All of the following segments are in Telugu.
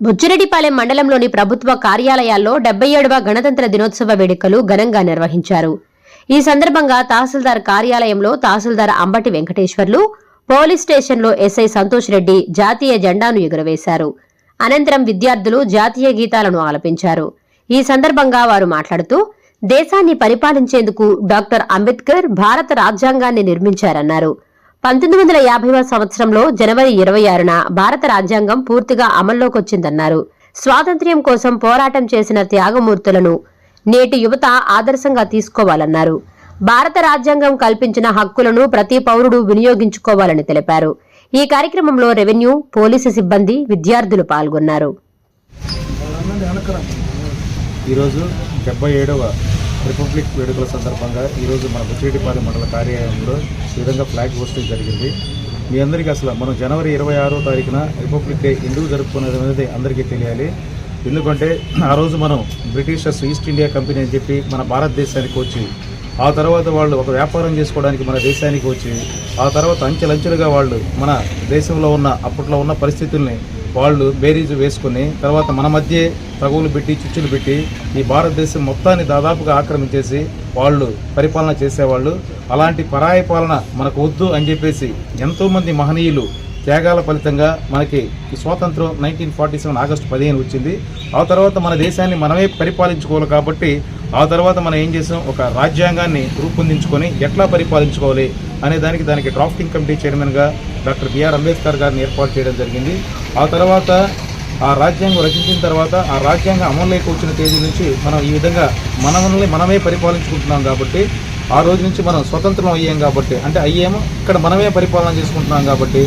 బుచ్చిరెడ్డిపాలెం మండలంలోని ప్రభుత్వ కార్యాలయాల్లో డెబ్బై ఏడవ గణతంత్ర దినోత్సవ వేడుకలు ఘనంగా నిర్వహించారు. ఈ సందర్భంగా తహసీల్దార్ కార్యాలయంలో తహసీల్దార్ అంబటి వెంకటేశ్వర్లు పోలీస్ స్టేషన్లో ఎస్ఐ సంతోష్ రెడ్డి జాతీయ జెండాను ఎగురవేశారు. అనంతరం విద్యార్థులు జాతీయ గీతాలను ఆలపించారు. ఈ సందర్భంగా వారు మాట్లాడుతూ దేశాన్ని పరిపాలించేందుకు డాక్టర్ అంబేద్కర్ భారత రాజ్యాంగాన్ని నిర్మించారన్నారు. పంతొమ్మిది వందల యాభైవ సంవత్సరంలో జనవరి ఇరవై ఆరున భారత రాజ్యాంగం పూర్తిగా అమల్లోకొచ్చిందన్నారు. స్వాతంత్ర్యం కోసం పోరాటం చేసిన త్యాగమూర్తులను నేటి యువత ఆదర్శంగా తీసుకోవాలన్నారు. భారత రాజ్యాంగం కల్పించిన హక్కులను ప్రతి పౌరుడు వినియోగించుకోవాలని తెలిపారు. ఈ కార్యక్రమంలో రెవెన్యూ పోలీసు సిబ్బంది విద్యార్థులు పాల్గొన్నారు. ఈరోజు డెబ్బై ఏడవ రిపబ్లిక్ వేడుకల సందర్భంగా ఈరోజు మన బుచ్చిరెడ్డిపాలెం మండల కార్యాలయంలో ఈ విధంగా ఫ్లాగ్ హోస్టింగ్ జరిగింది. మీ అందరికీ అసలు మనం జనవరి ఇరవై ఆరో తారీఖున రిపబ్లిక్ డే ఎందుకు జరుపుకునేది అనేది అందరికీ తెలియాలి. ఎందుకంటే ఆ రోజు మనం బ్రిటిషర్స్ ఈస్ట్ ఇండియా కంపెనీ అని చెప్పి మన భారతదేశానికి వచ్చి ఆ తర్వాత వాళ్ళు ఒక వ్యాపారం చేసుకోవడానికి మన దేశానికి వచ్చి ఆ తర్వాత అంచెలంచెలుగా వాళ్ళు మన దేశంలో ఉన్న అప్పట్లో ఉన్న పరిస్థితుల్ని వాళ్ళు బేరీజు వేసుకుని తర్వాత మన మధ్య తగువులు పెట్టి చిచ్చులు పెట్టి ఈ భారతదేశం మొత్తాన్ని దాదాపుగా ఆక్రమించేసి వాళ్ళు పరిపాలన చేసేవాళ్ళు. అలాంటి పరాయ పాలన మనకు వద్దు అని చెప్పేసి ఎంతోమంది మహనీయులు త్యాగాల ఫలితంగా మనకి ఈ స్వాతంత్రం నైన్టీన్ ఫార్టీ సెవెన్ ఆగస్టు పదిహేను వచ్చింది. ఆ తర్వాత మన దేశాన్ని మనమే పరిపాలించుకోవాలి కాబట్టి ఆ తర్వాత మనం ఏం చేసాం? ఒక రాజ్యాంగాన్ని రూపొందించుకొని ఎట్లా పరిపాలించుకోవాలి? అనే దానికి దానికి డ్రాఫ్టింగ్ కమిటీ చైర్మన్గా డాక్టర్ బిఆర్ అంబేద్కర్ గారిని ఏర్పాటు చేయడం జరిగింది. ఆ తర్వాత ఆ రాజ్యాంగం రచించిన తర్వాత ఆ రాజ్యాంగం అమలులోకి వచ్చిన తేదీ నుంచి మనం ఈ విధంగా మనల్ని మనమే పరిపాలించుకుంటున్నాం కాబట్టి ఆ రోజు నుంచి మనం స్వతంత్రం అయ్యాం కాబట్టి అంటే అయ్యాము ఇక్కడ మనమే పరిపాలన చేసుకుంటున్నాం కాబట్టి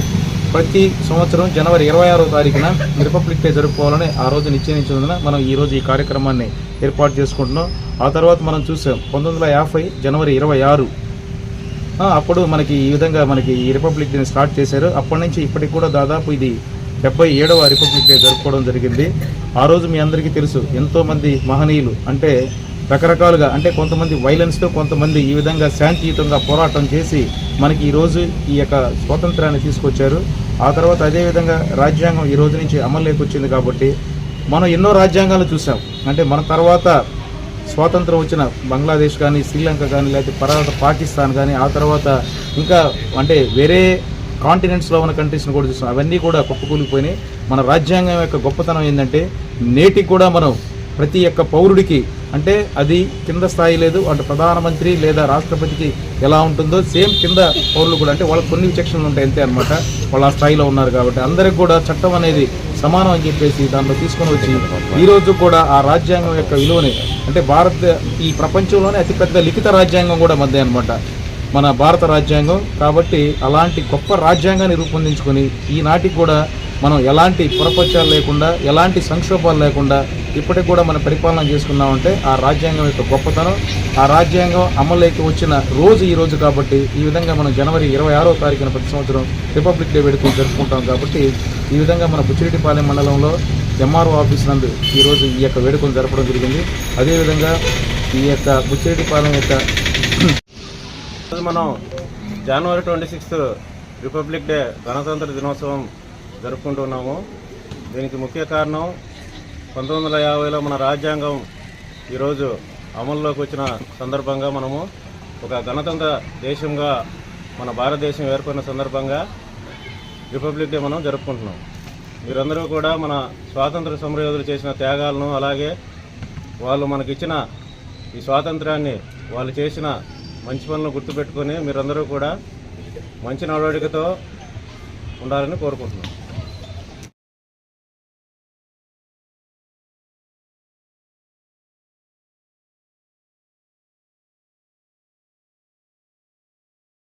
ప్రతి సంవత్సరం జనవరి ఇరవై ఆరో తారీఖున రిపబ్లిక్ డే జరుపుకోవాలని ఆ రోజు నిశ్చయించినందున మనం ఈ రోజు ఈ కార్యక్రమాన్ని ఏర్పాటు చేసుకుంటున్నాం. ఆ తర్వాత మనం చూసాం పంతొమ్మిది వందల యాభై జనవరి ఇరవై ఆరు అప్పుడు మనకి ఈ విధంగా మనకి ఈ రిపబ్లిక్ డేని స్టార్ట్ చేశారు. అప్పటి నుంచి ఇప్పటికి కూడా దాదాపు ఇది డెబ్బై ఏడవ రిపబ్లిక్ డే జరుపుకోవడం జరిగింది. ఆ రోజు మీ అందరికీ తెలుసు ఎంతోమంది మహనీయులు అంటే రకరకాలుగా అంటే కొంతమంది వైలెన్స్తో కొంతమంది ఈ విధంగా శాంతియుతంగా పోరాటం చేసి మనకి ఈరోజు ఈ యొక్క స్వాతంత్రాన్ని తీసుకొచ్చారు. ఆ తర్వాత అదేవిధంగా రాజ్యాంగం ఈ రోజు నుంచి అమల్లోకి వచ్చింది కాబట్టి మనం ఎన్నో రాజ్యాంగాలు చూసాం అంటే మన తర్వాత స్వాతంత్రం వచ్చిన బంగ్లాదేశ్ కానీ శ్రీలంక కానీ లేకపోతే తర్వాత పాకిస్తాన్ కానీ ఆ తర్వాత ఇంకా అంటే వేరే కాంటినెంట్స్లో ఉన్న కంట్రీస్ని కూడా చూస్తాం అవన్నీ కూడా కుప్పకూలిపోయినాయి. మన రాజ్యాంగం యొక్క గొప్పతనం ఏంటంటే నేటికి కూడా మనం ప్రతి ఒక్క పౌరుడికి అంటే అది కింద స్థాయి లేదు. అంటే ప్రధానమంత్రి లేదా రాష్ట్రపతికి ఎలా ఉంటుందో సేమ్ కింద పౌరులు కూడా అంటే వాళ్ళకి కొన్ని విచక్షణలు ఉంటాయి అంతే అనమాట వాళ్ళు ఆ స్థాయిలో ఉన్నారు కాబట్టి. అందరికి కూడా చట్టం అనేది సమానం అని చెప్పేసి దాంట్లో తీసుకొని వచ్చి ఈరోజు కూడా ఆ రాజ్యాంగం యొక్క విలువని అంటే భారత ఈ ప్రపంచంలోనే అతిపెద్ద లిఖిత రాజ్యాంగం కూడా మధ్య అనమాట మన భారత రాజ్యాంగం కాబట్టి అలాంటి గొప్ప రాజ్యాంగాన్ని రూపొందించుకొని ఈనాటికి కూడా మనం ఎలాంటి పురపక్షాలు లేకుండా ఎలాంటి సంక్షోభాలు లేకుండా ఇప్పటికి కూడా మనం పరిపాలన చేసుకున్నామంటే ఆ రాజ్యాంగం యొక్క గొప్పతనం ఆ రాజ్యాంగం అమలులోకి వచ్చిన రోజు ఈ రోజు కాబట్టి ఈ విధంగా మనం జనవరి ఇరవై ఆరో తారీఖున ప్రతి సంవత్సరం రిపబ్లిక్ డే వేడుకలు జరుపుకుంటాం కాబట్టి ఈ విధంగా మన బుచ్చిరెడ్డిపాలెం మండలంలో ఎంఆర్ఓ ఆఫీస్ నందు ఈరోజు ఈ యొక్క వేడుకలు జరపడం జరిగింది. అదేవిధంగా ఈ యొక్క బుచ్చిరెడ్డిపాలెం యొక్క మనం జనవరి ట్వంటీ సిక్స్త్ రిపబ్లిక్ డే గణతంత్ర దినోత్సవం జరుపుకుంటున్నాము. దీనికి ముఖ్య కారణం పంతొమ్మిది వందల యాభైలో మన రాజ్యాంగం ఈరోజు అమల్లోకి వచ్చిన సందర్భంగా మనము ఒక గణతంత్ర దేశంగా మన భారతదేశం ఏర్పడిన సందర్భంగా రిపబ్లిక్ డే మనం జరుపుకుంటున్నాం. మీరందరూ కూడా మన స్వాతంత్ర సమరయోధులు చేసిన త్యాగాలను అలాగే వాళ్ళు మనకిచ్చిన ఈ స్వాతంత్రాన్ని వాళ్ళు చేసిన మంచి పనులు గుర్తుపెట్టుకొని మీరందరూ కూడా మంచి నడవడికతో ఉండాలని కోరుకుంటున్నాం.